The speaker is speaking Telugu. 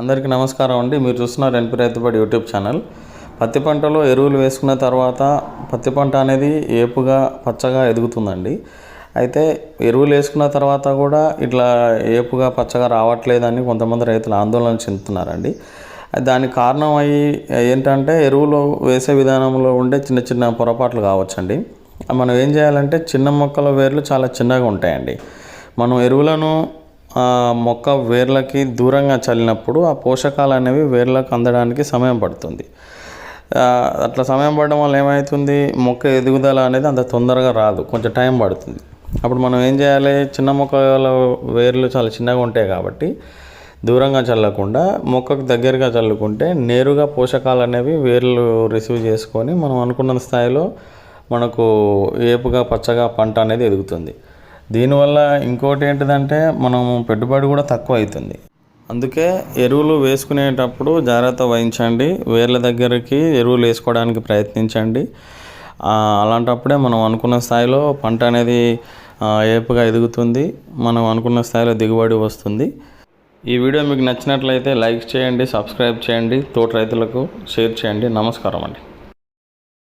అందరికీ నమస్కారం అండి. మీరు చూస్తున్నారు ఎన్పి రైతుబడి యూట్యూబ్ ఛానల్. పత్తి పంటలో ఎరువులు వేసుకున్న తర్వాత పత్తి పంట అనేది ఏపుగా పచ్చగా ఎదుగుతుందండి. అయితే ఎరువులు వేసుకున్న తర్వాత కూడా ఇట్లా ఏపుగా పచ్చగా రావట్లేదని కొంతమంది రైతులు ఆందోళన చెందుతున్నారండి. దానికి కారణం అయ్యి ఏంటంటే ఎరువులు వేసే విధానంలో ఉండే చిన్న చిన్న పొరపాట్లు కావచ్చండి. మనం ఏం చేయాలంటే చిన్న మొక్కల వేర్లు చాలా చిన్నగా ఉంటాయండి. మనం ఎరువులను మొక్క వేర్లకి దూరంగా చల్లినప్పుడు ఆ పోషకాలు అనేవి వేర్లకు అందడానికి సమయం పడుతుంది. అట్లా సమయం పడడం వల్ల ఏమవుతుంది మొక్క ఎదుగుదల అనేది అంత తొందరగా రాదు. కొంచెం టైం పడుతుంది. అప్పుడు మనం ఏం చేయాలి? చిన్న మొక్కల వేర్లు చాలా చిన్నగా ఉంటాయి కాబట్టి దూరంగా చల్లకుండా మొక్కకు దగ్గరగా చల్లుకుంటే నేరుగా పోషకాలు అనేవి వేర్లు రిసీవ్ చేసుకొని మనం అనుకున్న స్థాయిలో మనకు ఏపుగా పచ్చగా పంట అనేది ఎదుగుతుంది. దీనివల్ల ఇంకోటి ఏంటిదంటే మనం పెట్టుబడి కూడా తక్కువ అవుతుంది అందుకే ఎరువులు వేసుకునేటప్పుడు జాగ్రత్త వహించండి. వేర్ల దగ్గరికి ఎరువులు వేసుకోవడానికి ప్రయత్నించండి. అలాంటప్పుడే మనం అనుకున్న స్థాయిలో పంట అనేది ఏపుగా ఎదుగుతుంది. మనం అనుకున్న స్థాయిలో దిగుబడి వస్తుంది. ఈ వీడియో మీకు నచ్చినట్లయితే లైక్ చేయండి సబ్స్క్రైబ్ చేయండి. తోటి రైతులకు షేర్ చేయండి. నమస్కారం అండి.